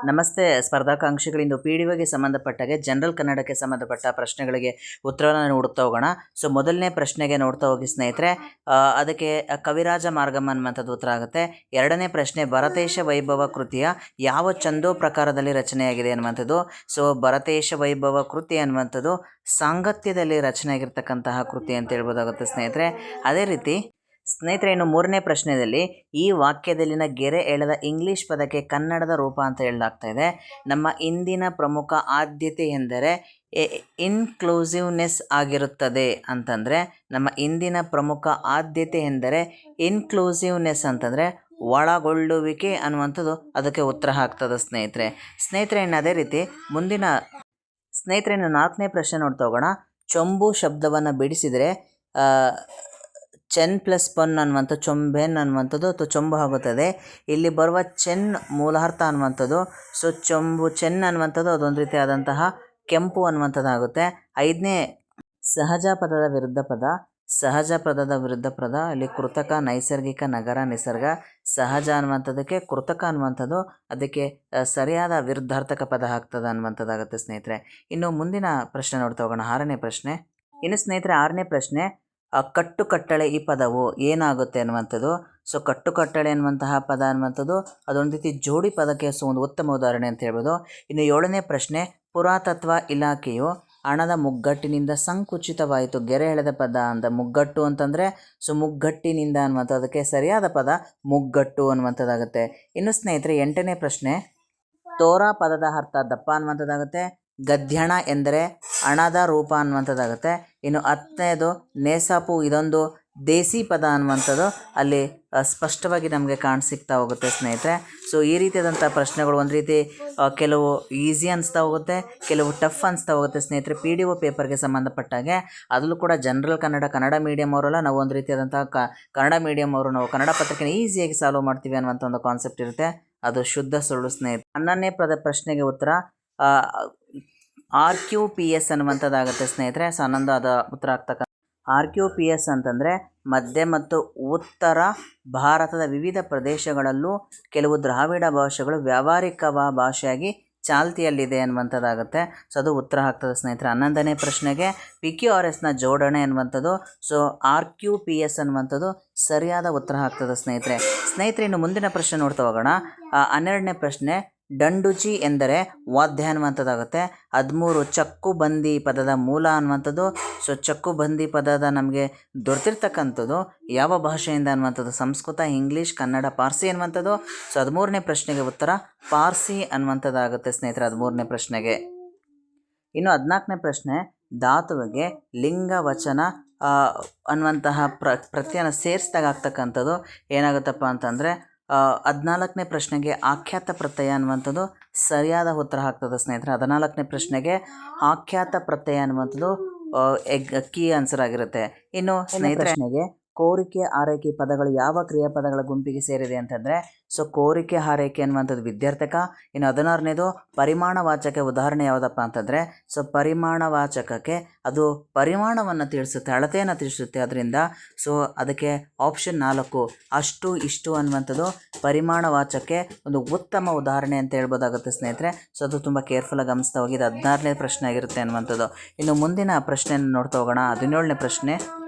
ನಮಸ್ತೆ. ಸ್ಪರ್ಧಾಕಾಂಕ್ಷಿಗಳಿಂದ P D ಒಗೆ ಸಂಬಂಧಪಟ್ಟಾಗೆ ಜನರಲ್ ಕನ್ನಡಕ್ಕೆ ಸಂಬಂಧಪಟ್ಟ ಪ್ರಶ್ನೆಗಳಿಗೆ ಉತ್ತರವನ್ನು ನೋಡ್ತಾ ಹೋಗೋಣ. ಸೊ, ಮೊದಲನೇ ಪ್ರಶ್ನೆಗೆ ನೋಡ್ತಾ ಹೋಗಿ ಸ್ನೇಹಿತರೆ ಅದಕ್ಕೆ ಕವಿರಾಜ ಮಾರ್ಗಮ್ ಅನ್ನುವಂಥದ್ದು ಉತ್ತರ ಆಗುತ್ತೆ. ಎರಡನೇ ಪ್ರಶ್ನೆ, ಭರತೇಶ ವೈಭವ ಕೃತಿಯ ಯಾವ ಚಂದೋ ಪ್ರಕಾರದಲ್ಲಿ ರಚನೆಯಾಗಿದೆ ಅನ್ನುವಂಥದ್ದು. ಸೊ, ಭರತೇಶ ವೈಭವ ಕೃತಿ ಅನ್ನುವಂಥದ್ದು ಸಾಂಗತ್ಯದಲ್ಲಿ ರಚನೆ ಆಗಿರ್ತಕ್ಕಂತಹ ಕೃತಿ ಅಂತ ಹೇಳ್ಬೋದಾಗುತ್ತೆ ಸ್ನೇಹಿತರೆ. ಅದೇ ರೀತಿ ಸ್ನೇಹಿತರೆ ಇನ್ನು ಮೂರನೇ ಪ್ರಶ್ನೆಯಲ್ಲಿ ಈ ವಾಕ್ಯದಲ್ಲಿನ ಗೆರೆ ಎಳೆದ ಇಂಗ್ಲಿಷ್ ಪದಕ್ಕೆ ಕನ್ನಡದ ರೂಪ ಅಂತ ಹೇಳಲಾಗ್ತಾ ಇದೆ. ನಮ್ಮ ಇಂದಿನ ಪ್ರಮುಖ ಆದ್ಯತೆ ಎಂದರೆ ಇನ್ಕ್ಲೂಸಿವ್ನೆಸ್ ಆಗಿರುತ್ತದೆ ಅಂತಂದರೆ, ನಮ್ಮ ಇಂದಿನ ಪ್ರಮುಖ ಆದ್ಯತೆ ಎಂದರೆ ಇನ್ಕ್ಲೂಸಿವ್ನೆಸ್ ಅಂತಂದರೆ ಒಳಗೊಳ್ಳುವಿಕೆ ಅನ್ನುವಂಥದ್ದು ಅದಕ್ಕೆ ಉತ್ತರ ಹಾಕ್ತದೆ ಸ್ನೇಹಿತರೆ. ಸ್ನೇಹಿತರೆ ಇನ್ನು ಅದೇ ರೀತಿ ಮುಂದಿನ ಸ್ನೇಹಿತರೆ ನಾಲ್ಕನೇ ಪ್ರಶ್ನೆ ನೋಡ್ತಾ ಹೋಗೋಣ. ಚೊಂಬು ಶಬ್ದವನ್ನು ಬಿಡಿಸಿದರೆ ಚೆನ್ ಪ್ಲಸ್ ಪನ್ ಅನ್ನುವಂಥ ಚೊಂಬೆನ್ ಅನ್ನುವಂಥದ್ದು ಅಥವಾ ಚೊಂಬು ಆಗುತ್ತದೆ. ಇಲ್ಲಿ ಬರುವ ಚೆನ್ ಮೂಲಾರ್ಥ ಅನ್ನುವಂಥದ್ದು. ಸೊ ಚೊಂಬು, ಚೆನ್ ಅನ್ನುವಂಥದ್ದು ಅದೊಂದು ರೀತಿಯಾದಂತಹ ಕೆಂಪು ಅನ್ನುವಂಥದ್ದಾಗುತ್ತೆ. ಐದನೇ ಸಹಜ ಪದದ ವಿರುದ್ಧ ಪದ. ಸಹಜ ಪದದ ವಿರುದ್ಧ ಪದ. ಇಲ್ಲಿ ಕೃತಕ, ನೈಸರ್ಗಿಕ, ನಗರ, ನಿಸರ್ಗ. ಸಹಜ ಅನ್ನುವಂಥದ್ದಕ್ಕೆ ಕೃತಕ ಅನ್ನುವಂಥದ್ದು. ಅದಕ್ಕೆ ಸರಿಯಾದ ವಿರುದ್ಧಾರ್ಥಕ ಪದ ಆಗ್ತದೆ ಅನ್ನುವಂಥದ್ದಾಗುತ್ತೆ ಸ್ನೇಹಿತರೆ. ಇನ್ನು ಮುಂದಿನ ಪ್ರಶ್ನೆ ನೋಡ್ತಾ ಹೋಗೋಣ. ಆರನೇ ಪ್ರಶ್ನೆ. ಇನ್ನು ಸ್ನೇಹಿತರೆ, ಆರನೇ ಪ್ರಶ್ನೆ. ಆ, ಕಟ್ಟು ಕಟ್ಟಳೆ ಈ ಪದವು ಏನಾಗುತ್ತೆ ಅನ್ನುವಂಥದ್ದು. ಸೊ ಕಟ್ಟು ಕಟ್ಟಳೆ ಅನ್ನುವಂತಹ ಪದ ಅನ್ನುವಂಥದ್ದು ಅದೊಂದು ರೀತಿ ಜೋಡಿ ಪದಕ್ಕೆ ಸೊ ಒಂದು ಉತ್ತಮ ಉದಾಹರಣೆ ಅಂತ ಹೇಳ್ಬೋದು. ಇನ್ನು ಏಳನೇ ಪ್ರಶ್ನೆ ಪುರಾತತ್ವ ಇಲಾಖೆಯು ಹಣದ ಮುಗ್ಗಟ್ಟಿನಿಂದ ಸಂಕುಚಿತವಾಯಿತು. ಗೆರೆ ಎಳೆದ ಪದ ಅಂತ ಮುಗ್ಗಟ್ಟು ಅಂತಂದರೆ ಸೊ ಮುಗ್ಗಟ್ಟಿನಿಂದ ಅನ್ನುವಂಥದ್ದು. ಅದಕ್ಕೆ ಸರಿಯಾದ ಪದ ಮುಗ್ಗಟ್ಟು ಅನ್ನುವಂಥದ್ದಾಗುತ್ತೆ. ಇನ್ನು ಸ್ನೇಹಿತರೆ ಎಂಟನೇ ಪ್ರಶ್ನೆ ತೋರಾ ಪದದ ಅರ್ಥ ದಪ್ಪ ಅನ್ನುವಂಥದ್ದಾಗುತ್ತೆ. ಗದ್ಯಣ ಎಂದರೆ ಹಣದ ರೂಪ ಅನ್ನುವಂಥದ್ದಾಗುತ್ತೆ. ಇನ್ನು ಹತ್ತನೇದು ನೇಸಾಪು, ಇದೊಂದು ದೇಸಿ ಪದ ಅನ್ನುವಂಥದ್ದು ಅಲ್ಲಿ ಸ್ಪಷ್ಟವಾಗಿ ನಮಗೆ ಕಾಣಿಸಿಕ್ತಾ ಹೋಗುತ್ತೆ ಸ್ನೇಹಿತರೆ. ಸೊ ಈ ರೀತಿಯಾದಂಥ ಪ್ರಶ್ನೆಗಳು ಒಂದು ರೀತಿ ಕೆಲವು ಈಸಿ ಅನಿಸ್ತಾ ಹೋಗುತ್ತೆ, ಕೆಲವು ಟಫ್ ಅನಿಸ್ತಾ ಹೋಗುತ್ತೆ ಸ್ನೇಹಿತರೆ ಪಿ ಡಿ ಒ ಪೇಪರ್ಗೆ ಸಂಬಂಧಪಟ್ಟಾಗೆ. ಅದರಲ್ಲೂ ಕೂಡ ಜನರಲ್ ಕನ್ನಡ ಕನ್ನಡ ಮೀಡಿಯಮ್ ಅವರೆಲ್ಲ, ನಾವು ಒಂದು ರೀತಿಯಾದಂಥ ಕನ್ನಡ ಮೀಡಿಯಮ್ ಅವರು, ನಾವು ಕನ್ನಡ ಪತ್ರಿಕೆನ ಈಸಿಯಾಗಿ ಸಾಲ್ವ್ ಮಾಡ್ತೀವಿ ಅನ್ನುವಂಥ ಒಂದು ಕಾನ್ಸೆಪ್ಟ್ ಇರುತ್ತೆ. ಅದು ಶುದ್ಧ ಸುಳ್ಳು ಸ್ನೇಹಿತರೆ. ಹನ್ನೊಂದನೇ ಪದ ಪ್ರಶ್ನೆಗೆ ಉತ್ತರ ಆರ್ ಕ್ಯೂ ಪಿ ಎಸ್ ಅನ್ನುವಂಥದ್ದಾಗುತ್ತೆ ಸ್ನೇಹಿತರೆ. ಸೊ ಹನ್ನೊಂದು ಅದ ಉತ್ತರ ಆಗ್ತಕ್ಕಂಥ ಆರ್ ಕ್ಯೂ ಪಿ ಎಸ್ ಅಂತಂದರೆ ಮಧ್ಯ ಮತ್ತು ಉತ್ತರ ಭಾರತದ ವಿವಿಧ ಪ್ರದೇಶಗಳಲ್ಲೂ ಕೆಲವು ದ್ರಾವಿಡ ಭಾಷೆಗಳು ವ್ಯಾವಹಾರಿಕವ ಭಾಷೆಯಾಗಿ ಚಾಲ್ತಿಯಲ್ಲಿದೆ ಅನ್ನುವಂಥದ್ದಾಗುತ್ತೆ. ಸೊ ಅದು ಉತ್ತರ ಆಗ್ತದೆ ಸ್ನೇಹಿತರೆ. ಹನ್ನೊಂದನೇ ಪ್ರಶ್ನೆಗೆ ಪಿ ಕ್ಯೂ ಆರ್ ಎಸ್ನ ಜೋಡಣೆ ಅನ್ನುವಂಥದ್ದು so R Q P S ಅನ್ನುವಂಥದ್ದು ಸರಿಯಾದ ಉತ್ತರ ಆಗ್ತದೆ ಸ್ನೇಹಿತರೆ. ಸ್ನೇಹಿತರೆ, ಇನ್ನು ಮುಂದಿನ ಪ್ರಶ್ನೆ ನೋಡ್ತಾ ಹೋಗೋಣ. ಹನ್ನೆರಡನೇ ಪ್ರಶ್ನೆ ದಂಡುಚಿ ಎಂದರೆ ವಾದ್ಯ ಅನ್ನುವಂಥದ್ದಾಗುತ್ತೆ. ಹದಿಮೂರು ಚಕ್ಕು ಬಂದಿ ಪದದ ಮೂಲ ಅನ್ನುವಂಥದ್ದು. ಸೊ ಚಕ್ಕು ಬಂದಿ ಪದದ ನಮಗೆ ದೊರೆತಿರ್ತಕ್ಕಂಥದ್ದು ಯಾವ ಭಾಷೆಯಿಂದ ಅನ್ನುವಂಥದ್ದು? ಸಂಸ್ಕೃತ, ಇಂಗ್ಲೀಷ್, ಕನ್ನಡ, ಪಾರ್ಸಿ ಅನ್ನುವಂಥದ್ದು. ಸೊ ಹದಿಮೂರನೇ ಪ್ರಶ್ನೆಗೆ ಉತ್ತರ ಪಾರ್ಸಿ ಅನ್ನುವಂಥದ್ದಾಗುತ್ತೆ ಸ್ನೇಹಿತರೆ ಹದಿಮೂರನೇ ಪ್ರಶ್ನೆಗೆ. ಇನ್ನು ಹದಿನಾಲ್ಕನೇ ಪ್ರಶ್ನೆ, ಧಾತುವಿಗೆ ಲಿಂಗ, ವಚನ ಅನ್ನುವಂತಹ ಪ್ರ ಪ್ರತ್ಯನ ಸೇರಿಸಿದಾಗ ಆಗ್ತಕ್ಕಂಥದ್ದು ಏನಾಗುತ್ತಪ್ಪ ಅಂತಂದರೆ ಹದಿನಾಲ್ಕನೇ ಪ್ರಶ್ನೆಗೆ ಆಖ್ಯಾತ ಪ್ರತ್ಯಯ ಅನ್ನುವಂಥದ್ದು ಸರಿಯಾದ ಉತ್ತರ ಆಗ್ತದೆ ಸ್ನೇಹಿತರೆ. ಹದಿನಾಲ್ಕನೇ ಪ್ರಶ್ನೆಗೆ ಆಖ್ಯಾತ ಪ್ರತ್ಯಯ ಅನ್ನುವಂಥದ್ದು ಎಗ್ ಕೀ ಆನ್ಸರ್ ಆಗಿರುತ್ತೆ. ಇನ್ನು ಸ್ನೇಹಿತರೆ ಪ್ರಶ್ನೆಗೆ ಕೋರಿಕೆ ಆರೈಕೆ ಪದಗಳು ಯಾವ ಕ್ರಿಯಾಪದಗಳ ಗುಂಪಿಗೆ ಸೇರಿದೆ ಅಂತಂದರೆ ಸೊ ಕೋರಿಕೆ ಆರೈಕೆ ಅನ್ನುವಂಥದ್ದು ವಿದ್ಯಾರ್ಥಕ, ಇನ್ನು ಹದಿನಾರನೇದು ಪರಿಮಾಣವಾಚಕ ಉದಾಹರಣೆ ಯಾವುದಪ್ಪ ಅಂತಂದರೆ ಸೊ ಪರಿಮಾಣವಾಚಕಕ್ಕೆ ಅದು ಪರಿಮಾಣವನ್ನು ತಿಳಿಸುತ್ತೆ, ಅಳತೆಯನ್ನು ತಿಳಿಸುತ್ತೆ, ಅದರಿಂದ ಸೊ ಅದಕ್ಕೆ ಆಪ್ಷನ್ ನಾಲ್ಕು, ಅಷ್ಟು, ಇಷ್ಟು ಅನ್ನುವಂಥದ್ದು ಪರಿಮಾಣವಾಚಕ್ಕೆ ಒಂದು ಉತ್ತಮ ಉದಾಹರಣೆ ಅಂತ ಹೇಳ್ಬೋದಾಗುತ್ತೆ ಸ್ನೇಹಿತರೆ. ಸೊ ಅದು ತುಂಬ ಕೇರ್ಫುಲ್ಲಾಗಿ ಗಮನಿಸ್ತಾ ಹೋಗಿ, ಇದು ಹದಿನಾರನೇ ಪ್ರಶ್ನೆ ಆಗಿರುತ್ತೆ ಅನ್ನುವಂಥದ್ದು. ಇನ್ನು ಮುಂದಿನ ಪ್ರಶ್ನೆಯನ್ನು ನೋಡ್ತಾ ಹೋಗೋಣ, ಹದಿನೇಳನೇ ಪ್ರಶ್ನೆ.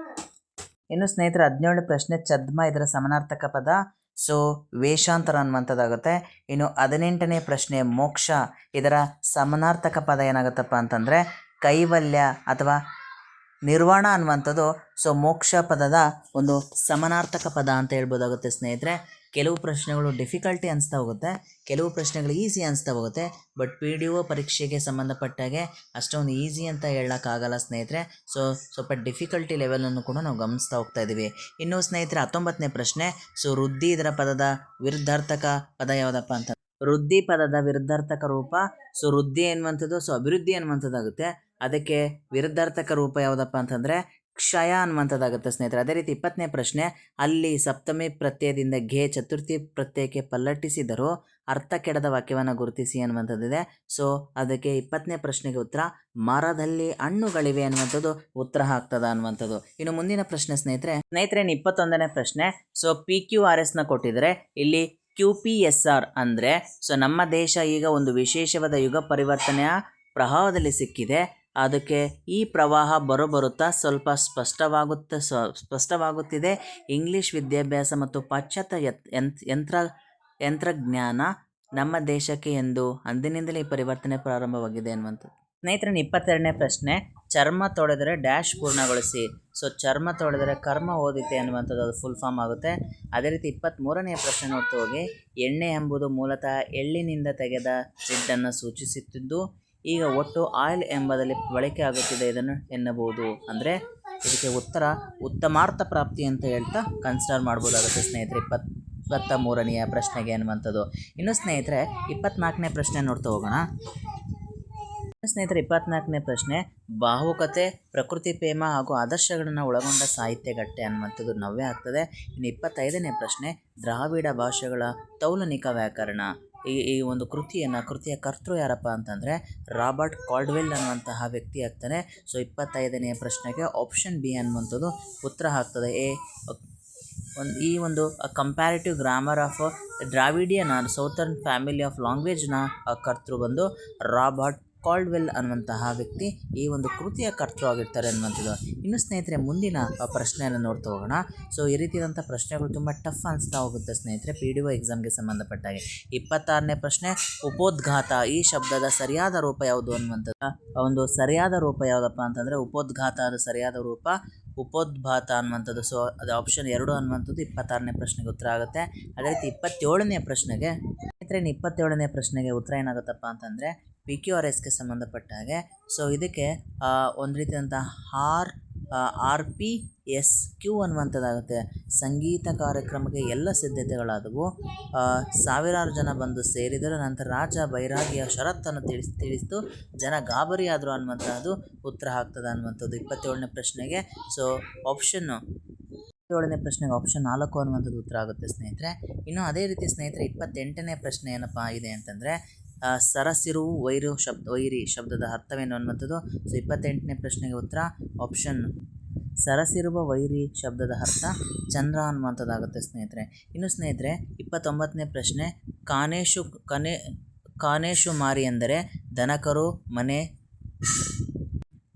ಇನ್ನು ಸ್ನೇಹಿತರೆ ಹದಿನೇಳನೇ ಪ್ರಶ್ನೆ ಚದ್ಮ ಇದರ ಸಮಾನಾರ್ಥಕ ಪದ. ಸೊ, ವೇಷಾಂತರ ಅನ್ನುವಂಥದ್ದಾಗುತ್ತೆ. ಇನ್ನು ಹದಿನೆಂಟನೇ ಪ್ರಶ್ನೆ, ಮೋಕ್ಷ ಇದರ ಸಮಾನಾರ್ಥಕ ಪದ ಏನಾಗುತ್ತಪ್ಪ ಅಂತಂದರೆ, ಕೈವಲ್ಯ ಅಥವಾ ನಿರ್ವಾಣ ಅನ್ನುವಂಥದ್ದು. ಸೊ, ಮೋಕ್ಷ ಪದದ ಒಂದು ಸಮಾನಾರ್ಥಕ ಪದ ಅಂತ ಹೇಳ್ಬೋದಾಗುತ್ತೆ ಸ್ನೇಹಿತರೆ. ಕೆಲವು ಪ್ರಶ್ನೆಗಳು ಡಿಫಿಕಲ್ಟಿ ಅನಿಸ್ತಾ ಹೋಗುತ್ತೆ, ಕೆಲವು ಪ್ರಶ್ನೆಗಳು ಈಸಿ ಅನಿಸ್ತಾ ಹೋಗುತ್ತೆ ಬಟ್ ಪಿ ಡಿ ಒ ಪರೀಕ್ಷೆಗೆ ಸಂಬಂಧಪಟ್ಟಾಗೆ ಅಷ್ಟೊಂದು ಈಸಿ ಅಂತ ಹೇಳೋಕ್ಕಾಗಲ್ಲ ಸ್ನೇಹಿತರೆ. ಸೊ ಸ್ವಲ್ಪ ಡಿಫಿಕಲ್ಟಿ ಲೆವೆಲನ್ನು ಕೂಡ ನಾವು ಗಮನಿಸ್ತಾ ಹೋಗ್ತಾ ಇದ್ದೀವಿ ಇನ್ನು ಸ್ನೇಹಿತರೆ, ಹತ್ತೊಂಬತ್ತನೇ ಪ್ರಶ್ನೆ. ಸೊ ವೃದ್ಧಿ ಇದರ ಪದದ ವಿರುದ್ಧಾರ್ಥಕ ಪದ ಯಾವುದಪ್ಪ ಅಂತ. ವೃದ್ಧಿ ಪದದ ವಿರುದ್ಧಾರ್ಥಕ ರೂಪ. ಸೊ ವೃದ್ಧಿ ಎನ್ನುವಂಥದ್ದು ಸೊ ಅಭಿವೃದ್ಧಿ ಅನ್ನುವಂಥದ್ದಾಗುತ್ತೆ ಅದಕ್ಕೆ ವಿರುದ್ಧಾರ್ಥಕ ರೂಪ ಯಾವುದಪ್ಪ ಅಂತಂದರೆ ಕ್ಷಯ ಅನ್ನುವಂಥದ್ದಾಗುತ್ತೆ ಸ್ನೇಹಿತರೆ. ಅದೇ ರೀತಿ ಇಪ್ಪತ್ತನೇ ಪ್ರಶ್ನೆ, ಅಲ್ಲಿ ಸಪ್ತಮಿ ಪ್ರತ್ಯಯದಿಂದ ಘೇ ಚತುರ್ಥಿ ಪ್ರತ್ಯಯಕ್ಕೆ ಪಲ್ಲಟಿಸಿದರೂ ಅರ್ಥ ಕೆಡದ ವಾಕ್ಯವನ್ನು ಗುರುತಿಸಿ ಅನ್ನುವಂಥದ್ದಿದೆ. ಸೊ, ಅದಕ್ಕೆ ಇಪ್ಪತ್ತನೇ ಪ್ರಶ್ನೆಗೆ ಉತ್ತರ, ಮರದಲ್ಲಿ ಹಣ್ಣುಗಳಿವೆ ಅನ್ನುವಂಥದ್ದು ಉತ್ತರ ಆಗ್ತದ ಅನ್ನುವಂಥದ್ದು. ಇನ್ನು ಮುಂದಿನ ಪ್ರಶ್ನೆ ಸ್ನೇಹಿತರೆ. ಸ್ನೇಹಿತರೆ ಇಪ್ಪತ್ತೊಂದನೇ ಪ್ರಶ್ನೆ. ಸೊ ಪಿ ಕ್ಯೂ ಆರ್ ಎಸ್ನ ಕೊಟ್ಟಿದ್ದಾರೆ, ಇಲ್ಲಿ ಕ್ಯೂ ಪಿ ಎಸ್ ಆರ್ ಅಂದರೆ, ಸೊ, ನಮ್ಮ ದೇಶ ಈಗ ಒಂದು ವಿಶೇಷವಾದ ಯುಗ ಪರಿವರ್ತನೆಯ ಪ್ರಭಾವದಲ್ಲಿ ಸಿಕ್ಕಿದೆ. ಅದಕ್ಕೆ ಈ ಪ್ರವಾಹ ಬರೋಬರುತ್ತಾ ಸ್ವಲ್ಪ ಸ್ಪಷ್ಟವಾಗುತ್ತೆ ಸ್ಪಷ್ಟವಾಗುತ್ತಿದೆ. ಇಂಗ್ಲೀಷ್ ವಿದ್ಯಾಭ್ಯಾಸ ಮತ್ತು ಪಾಶ್ಚಾತ್ಯ ಯತ್ ಯಂತ್ರ, ಯಂತ್ರಜ್ಞಾನ ನಮ್ಮ ದೇಶಕ್ಕೆ ಎಂದು ಅಂದಿನಿಂದಲೇ ಪರಿವರ್ತನೆ ಪ್ರಾರಂಭವಾಗಿದೆ ಅನ್ನುವಂಥದ್ದು. ಸ್ನೇಹಿತರೆ ಇಪ್ಪತ್ತೆರಡನೇ ಪ್ರಶ್ನೆ, ಚರ್ಮ ತೊಳೆದರೆ ಡ್ಯಾಶ್ ಪೂರ್ಣಗೊಳಿಸಿ. ಸೊ, ಚರ್ಮ ತೊಳೆದರೆ ಕರ್ಮ ಓದಿತೆ ಅನ್ನುವಂಥದ್ದು ಅದು ಫುಲ್ ಫಾರ್ಮ್ ಆಗುತ್ತೆ. ಅದೇ ರೀತಿ ಇಪ್ಪತ್ತ್ಮೂರನೆಯ ಪ್ರಶ್ನೆ ನೋಡ್ತಾ ಹೋಗಿ, ಎಣ್ಣೆ ಎಂಬುದು ಮೂಲತಃ ಎಳ್ಳಿನಿಂದ ತೆಗೆದ ಜಿಡ್ಡನ್ನು ಸೂಚಿಸುತ್ತಿದ್ದು ಈಗ ಒಟ್ಟು ಆಯಿಲ್ ಎಂಬುದಲ್ಲಿ ಬಳಕೆ ಆಗುತ್ತಿದೆ ಇದನ್ನು ಎನ್ನಬಹುದು. ಅಂದರೆ ಇದಕ್ಕೆ ಉತ್ತರ ಉತ್ತಮಾರ್ಥ ಪ್ರಾಪ್ತಿ ಅಂತ ಹೇಳ್ತಾ ಕನ್ಸಿಡರ್ ಮಾಡ್ಬೋದಾಗುತ್ತೆ ಸ್ನೇಹಿತರೆ. ಇಪ್ಪತ್ತು ಇಪ್ಪತ್ತ ಮೂರನೆಯ ಪ್ರಶ್ನೆಗೆ ಅನ್ನುವಂಥದ್ದು ಇನ್ನು ಸ್ನೇಹಿತರೆ, ಇಪ್ಪತ್ನಾಲ್ಕನೇ ಪ್ರಶ್ನೆ ನೋಡ್ತಾ ಹೋಗೋಣ. ಸ್ನೇಹಿತರೆ, ಇಪ್ಪತ್ನಾಲ್ಕನೇ ಪ್ರಶ್ನೆ ಭಾವುಕತೆ ಪ್ರಕೃತಿ ಪ್ರೇಮ ಹಾಗೂ ಆದರ್ಶಗಳನ್ನು ಒಳಗೊಂಡ ಸಾಹಿತ್ಯಗಟ್ಟೆ ಅನ್ನುವಂಥದ್ದು ನವ್ಯ ಆಗ್ತದೆ. ಇನ್ನು ಇಪ್ಪತ್ತೈದನೇ ಪ್ರಶ್ನೆ, ದ್ರಾವಿಡ ಭಾಷೆಗಳ ತೌಲನಿಕ ವ್ಯಾಕರಣ. ಈ ಈ ಒಂದು ಕೃತಿಯನ್ನು, ಕೃತಿಯ ಕರ್ತೃ ಯಾರಪ್ಪ ಅಂತಂದರೆ ರಾಬರ್ಟ್ ಕಾಲ್ಡ್ವೆಲ್ ಅನ್ನುವಂತಹ ವ್ಯಕ್ತಿ ಆಗ್ತಾನೆ. ಸೊ, ಇಪ್ಪತ್ತೈದನೆಯ ಪ್ರಶ್ನೆಗೆ ಆಪ್ಷನ್ ಬಿ ಅನ್ನುವಂಥದ್ದು ಉತ್ತರ ಆಗ್ತದೆ. ಎ, ಒಂದು, ಈ ಒಂದು comparative grammar of Dravidian southern family of ಲ್ಯಾಂಗ್ವೇಜ್ನ ಕರ್ತೃ ಬಂದು ರಾಬರ್ಟ್ ಕಾಲ್ಡ್ವೆಲ್ ಅನ್ನುವಂತಹ ವ್ಯಕ್ತಿ ಈ ಒಂದು ಕೃತಿಯ ಕರ್ತೃ ಆಗಿರ್ತಾರೆ ಅನ್ನುವಂಥದ್ದು. ಇನ್ನು ಸ್ನೇಹಿತರೆ, ಮುಂದಿನ ಪ್ರಶ್ನೆಯನ್ನು ನೋಡ್ತಾ ಹೋಗೋಣ. ಸೊ ಈ ರೀತಿಯಾದಂಥ ಪ್ರಶ್ನೆಗಳು ತುಂಬ ಟಫ್ ಅನಿಸ್ತಾ ಹೋಗುತ್ತೆ ಸ್ನೇಹಿತರೆ ಪಿ ಡಿ ಒ ಎಕ್ಸಾಮ್ಗೆ ಸಂಬಂಧಪಟ್ಟಾಗೆ. ಇಪ್ಪತ್ತಾರನೇ ಪ್ರಶ್ನೆ, ಉಪೋದ್ಘಾತ, ಈ ಶಬ್ದದ ಸರಿಯಾದ ರೂಪ ಯಾವುದು ಅನ್ನುವಂಥದ್ದು? ಒಂದು ಸರಿಯಾದ ರೂಪ ಯಾವುದಪ್ಪ ಅಂತಂದರೆ, ಉಪೋದ್ಘಾತ ಅದು ಸರಿಯಾದ ರೂಪ, ಉಪೋದ್ಭಾತ ಅನ್ನುವಂಥದ್ದು. ಸೊ ಅದು ಆಪ್ಷನ್ ಎರಡು ಅನ್ನುವಂಥದ್ದು ಇಪ್ಪತ್ತಾರನೇ ಪ್ರಶ್ನೆಗೆ ಉತ್ತರ ಆಗುತ್ತೆ. ಅದೇ ರೀತಿ ಇಪ್ಪತ್ತೇಳನೇ ಪ್ರಶ್ನೆಗೆ, ಸ್ನೇಹಿತರೆ ಇಪ್ಪತ್ತೇಳನೇ ಪ್ರಶ್ನೆಗೆ ಉತ್ತರ ಏನಾಗುತ್ತಪ್ಪ ಅಂತಂದರೆ ಪಿ ಕ್ಯೂ ಆರ್ ಎಸ್ಗೆ ಸಂಬಂಧಪಟ್ಟ ಹಾಗೆ. ಸೊ ಇದಕ್ಕೆ ಒಂದು ರೀತಿಯಾದಂಥ R R P S Q ಅನ್ನುವಂಥದ್ದಾಗುತ್ತೆ. ಸಂಗೀತ ಕಾರ್ಯಕ್ರಮಕ್ಕೆ ಎಲ್ಲ ಸಿದ್ಧತೆಗಳಾದವು. ಸಾವಿರಾರು ಜನ ಬಂದು ಸೇರಿದರು ನಂತರ ರಾಜ ಬೈರಾಗಿಯ ಷರತ್ತನ್ನು ತಿಳಿಸ್, ತಿಳಿಸ್ತು. ಜನ ಗಾಬರಿಯಾದರು ಅನ್ನುವಂಥದ್ದು ಉತ್ತರ ಆಗ್ತದೆ ಅನ್ನುವಂಥದ್ದು ಇಪ್ಪತ್ತೇಳನೇ ಪ್ರಶ್ನೆಗೆ. ಸೊ ಆಪ್ಷನ್ನು ಏಳನೇ ಪ್ರಶ್ನೆಗೆ ಆಪ್ಷನ್ ನಾಲ್ಕು ಅನ್ನುವಂಥದ್ದು ಉತ್ತರ ಆಗುತ್ತೆ ಸ್ನೇಹಿತರೆ. ಇನ್ನು ಅದೇ ರೀತಿ ಸ್ನೇಹಿತರೆ, ಇಪ್ಪತ್ತೆಂಟನೇ ಪ್ರಶ್ನೆ ಏನಪ್ಪ ಇದೆ ಅಂತಂದರೆ ಸರಸಿರು, ವೈರು ಶಬ್ದ, ವೈರಿ ಶಬ್ದದ ಅರ್ಥವೇನು ಅನ್ನುವಂಥದ್ದು? ಸೊ, ಇಪ್ಪತ್ತೆಂಟನೇ ಪ್ರಶ್ನೆಗೆ ಉತ್ತರ, ಆಪ್ಷನ್. ಸರಸಿರುವ ವೈರಿ ಶಬ್ದದ ಅರ್ಥ ಚಂದ್ರ ಅನ್ನುವಂಥದ್ದಾಗುತ್ತೆ, ಸ್ನೇಹಿತರೆ. ಇನ್ನು ಸ್ನೇಹಿತರೆ, ಇಪ್ಪತ್ತೊಂಬತ್ತನೇ ಪ್ರಶ್ನೆ, ಕಾನೇಶು, ಕನೆ, ಕಾನೇಶು ಮಾರಿ ಎಂದರೆ, ದನಕರು, ಮನೆ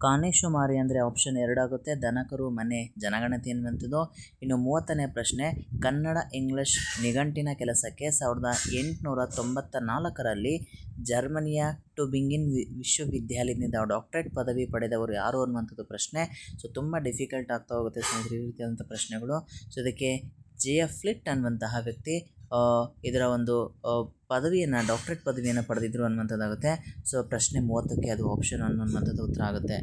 ಕಾನೇಶುಮಾರಿ ಅಂದರೆ ಆಪ್ಷನ್ ಎರಡಾಗುತ್ತೆ. ದನಕರು, ಮನೆ, ಜನಗಣತಿ ಎನ್ನುವಂಥದ್ದು. ಇನ್ನು ಮೂವತ್ತನೇ ಪ್ರಶ್ನೆ, ಕನ್ನಡ ಇಂಗ್ಲಿಷ್ ನಿಘಂಟಿನ ಕೆಲಸಕ್ಕೆ ಸಾವಿರದ ಎಂಟುನೂರ ತೊಂಬತ್ತ ನಾಲ್ಕರಲ್ಲಿ ಜರ್ಮನಿಯ ಟುಬಿಂಗಿನ್ ವಿಶ್ವವಿದ್ಯಾಲಯದಿಂದ ಡಾಕ್ಟರೇಟ್ ಪದವಿ ಪಡೆದವರು ಯಾರು ಅನ್ನುವಂಥದ್ದು ಪ್ರಶ್ನೆ. ಸೊ ತುಂಬ ಡಿಫಿಕಲ್ಟ್ ಆಗ್ತಾ ಹೋಗುತ್ತೆ ಸ್ನೇಹಿತರೆ ಈ ರೀತಿಯಾದಂಥ ಪ್ರಶ್ನೆಗಳು. ಸೊ ಇದಕ್ಕೆ ಜೆ ಎಫ್ ಫ್ಲಿಟ್ ಅನ್ನುವಂತಹ ವ್ಯಕ್ತಿ ಇದರ ಒಂದು ಪದವಿಯನ್ನು ಡಾಕ್ಟ್ರೇಟ್ ಪದವಿಯನ್ನು ಪಡೆದಿದ್ರು ಅನ್ನುವಂಥದ್ದಾಗುತ್ತೆ. ಸೊ ಪ್ರಶ್ನೆ ಮೂವತ್ತಕ್ಕೆ ಅದು ಆಪ್ಷನ್ ಅನ್ನುವಂಥದ್ದು ಉತ್ತರ ಆಗುತ್ತೆ.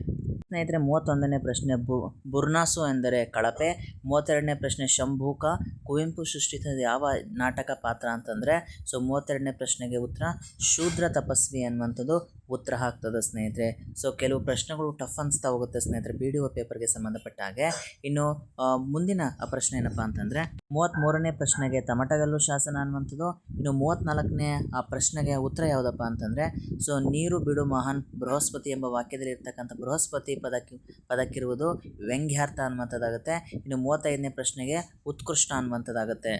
ಸ್ನೇಹಿತರೆ, ಮೂವತ್ತೊಂದನೇ ಪ್ರಶ್ನೆ ಬು, ಬುರ್ನಾಸು ಎಂದರೆ ಕಳಪೆ. ಮೂವತ್ತೆರಡನೇ ಪ್ರಶ್ನೆ ಶಂಭೂಕ. ಕುವೆಂಪು ಸೃಷ್ಟಿಸಿದ ಯಾವ ನಾಟಕ ಪಾತ್ರ ಅಂತಂದರೆ ಸೊ ಮೂವತ್ತೆರಡನೇ ಪ್ರಶ್ನೆಗೆ ಉತ್ತರ, ಶೂದ್ರ ತಪಸ್ವಿ ಅನ್ನುವಂಥದ್ದು. ಉತ್ತರ ಹಾಕ್ತದೆ ಸ್ನೇಹಿತರೆ. ಸೊ ಕೆಲವು ಪ್ರಶ್ನೆಗಳು ಟಫ್ ಅನಿಸ್ತಾ ಹೋಗುತ್ತೆ ಸ್ನೇಹಿತರೆ ಪಿ ಡಿ ಒ ಪೇಪರ್ಗೆ ಸಂಬಂಧಪಟ್ಟ ಹಾಗೆ. ಇನ್ನು ಮುಂದಿನ ಪ್ರಶ್ನೆ ಏನಪ್ಪ ಅಂತಂದರೆ ಮೂವತ್ತ್ಮೂರನೇ ಪ್ರಶ್ನೆಗೆ ತಮಟಗಲ್ಲು ಶಾಸನ ಅನ್ನುವಂಥದ್ದು, ಇನ್ನು ಮೂವತ್ತ್ನಾಲ್ಕನೇ ಆ ಪ್ರಶ್ನೆಗೆ ಉತ್ತರ ಯಾವುದಪ್ಪ ಅಂತಂದರೆ ಸೊ ನೀರು ಬಿಡು ಮಹಾನ್ ಬೃಹಸ್ಪತಿ ಎಂಬ ವಾಕ್ಯದಲ್ಲಿ ಇರ್ತಕ್ಕಂಥ ಬೃಹಸ್ಪತಿ ಪದಕ್ಕೆ ಪದಕ್ಕಿರುವುದು ವ್ಯಂಗ್ಯಾರ್ಥ ಅನ್ನುವಂಥದ್ದಾಗುತ್ತೆ. ಇನ್ನು ಮೂವತ್ತೈದನೇ ಪ್ರಶ್ನೆಗೆ ಉತ್ಕೃಷ್ಟ ಅನ್ನುವಂಥದ್ದಾಗುತ್ತೆ.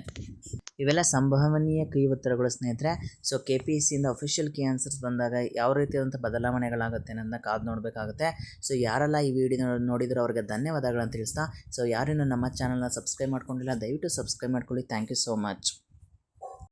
ಇವೆಲ್ಲ ಸಂಭವನೀಯ ಕೀ ಉತ್ತರಗಳು ಸ್ನೇಹಿತರೆ. ಸೊ ಕೆ ಪಿ ಎಸ್ ಸಿಯಿಂದ ಅಫಿಷಿಯಲ್ ಕೀ ಆನ್ಸರ್ಸ್ ಬಂದಾಗ ಯಾವ ರೀತಿಯಾದಂಥ ಬದಲಾವಣೆಗಳಾಗುತ್ತೆ ಅನ್ನೋದನ್ನ ಕಾದು ನೋಡಬೇಕಾಗುತ್ತೆ. ಸೊ ಯಾರೆಲ್ಲ ಈ ವಿಡಿಯೋ ನೋಡಿದ್ರು ಅವ್ರಿಗೆ ಧನ್ಯವಾದಗಳನ್ನು ತಿಳಿಸ್ತಾ. ಸೊ ಯಾರೇನು ನಮ್ಮ ಚಾನಲ್ನ ಸಬ್ಸ್ಕ್ರೈಬ್ ಮಾಡ್ಕೊಂಡಿಲ್ಲ, ದಯವಿಟ್ಟು ಸಬ್ಸ್ಕ್ರೈಬ್ ಮಾಡ್ಕೊಳ್ಳಿ. Thank you so much